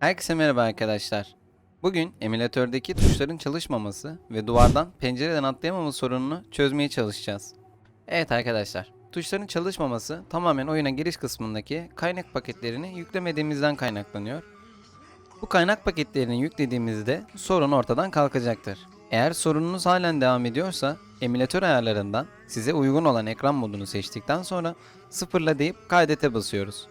Herkese merhaba arkadaşlar. Bugün emülatördeki tuşların çalışmaması ve duvardan pencereden atlayamama sorununu çözmeye çalışacağız. Evet arkadaşlar, tuşların çalışmaması tamamen oyuna giriş kısmındaki kaynak paketlerini yüklemediğimizden kaynaklanıyor. Bu kaynak paketlerini yüklediğimizde sorun ortadan kalkacaktır. Eğer sorununuz halen devam ediyorsa emülatör ayarlarından size uygun olan ekran modunu seçtikten sonra sıfırla deyip kaydete basıyoruz.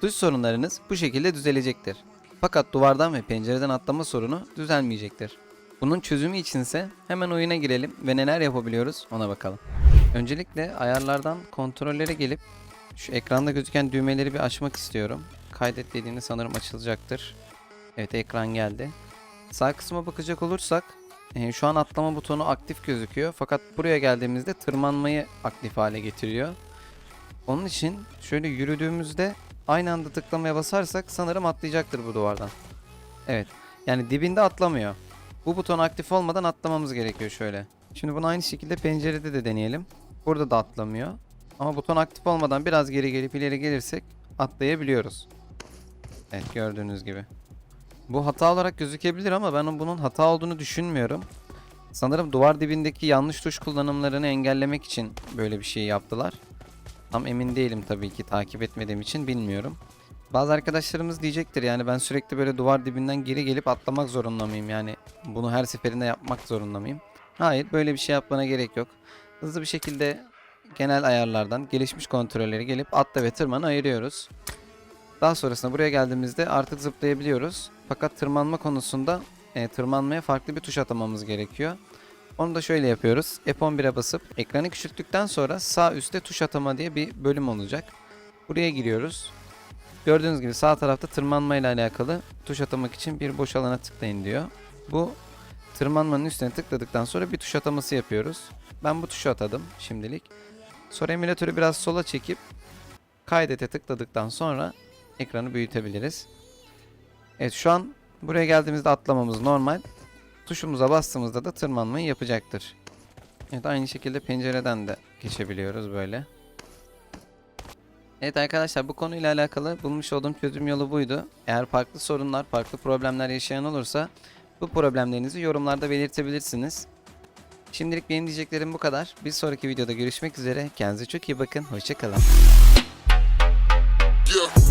Tuş sorunlarınız bu şekilde düzelecektir. Fakat duvardan ve pencereden atlama sorunu düzelmeyecektir. Bunun çözümü içinse hemen oyuna girelim ve neler yapabiliyoruz ona bakalım. Öncelikle ayarlardan kontrollere gelip şu ekranda gözüken düğmeleri bir açmak istiyorum. Kaydet dediğinde sanırım açılacaktır. Evet ekran geldi. Sağ kısma bakacak olursak e, şu an atlama butonu aktif gözüküyor. Fakat buraya geldiğimizde tırmanmayı aktif hale getiriyor. Onun için şöyle yürüdüğümüzde aynı anda tıklamaya basarsak sanırım atlayacaktır bu duvardan. Evet. Yani dibinde atlamıyor. Bu buton aktif olmadan atlamamız gerekiyor şöyle. Şimdi bunu aynı şekilde pencerede de deneyelim. Burada da atlamıyor. Ama buton aktif olmadan biraz geri gelip ileri gelirsek atlayabiliyoruz. Evet gördüğünüz gibi. Bu hata olarak gözükebilir ama ben bunun hata olduğunu düşünmüyorum. Sanırım duvar dibindeki yanlış tuş kullanımlarını engellemek için böyle bir şey yaptılar. Tam emin değilim tabii ki takip etmediğim için bilmiyorum. Bazı arkadaşlarımız diyecektir yani ben sürekli böyle duvar dibinden geri gelip atlamak zorunda mıyım? Yani bunu her seferinde yapmak zorunda mıyım? Hayır böyle bir şey yapmana gerek yok. Hızlı bir şekilde genel ayarlardan gelişmiş kontrolleri gelip atla ve tırmanı ayırıyoruz. Daha sonrasında buraya geldiğimizde artık zıplayabiliyoruz. Fakat tırmanma konusunda e, tırmanmaya farklı bir tuş atamamız gerekiyor. Onu da şöyle yapıyoruz. F11'e basıp ekranı küçülttükten sonra sağ üstte tuş atama diye bir bölüm olacak. Buraya giriyoruz. Gördüğünüz gibi sağ tarafta tırmanma ile alakalı tuş atamak için bir boş alana tıklayın diyor. Bu tırmanmanın üstüne tıkladıktan sonra bir tuş ataması yapıyoruz. Ben bu tuşu atadım şimdilik. Sonra emülatörü biraz sola çekip kaydete tıkladıktan sonra ekranı büyütebiliriz. Evet şu an buraya geldiğimizde atlamamız normal. Tuşumuza bastığımızda da tırmanmayı yapacaktır. Evet aynı şekilde pencereden de geçebiliyoruz böyle. Evet arkadaşlar bu konuyla alakalı bulmuş olduğum çözüm yolu buydu. Eğer farklı sorunlar, farklı problemler yaşayan olursa bu problemlerinizi yorumlarda belirtebilirsiniz. Şimdilik benim diyeceklerim bu kadar. Bir sonraki videoda görüşmek üzere. Kendinize çok iyi bakın. Hoşçakalın. Yeah.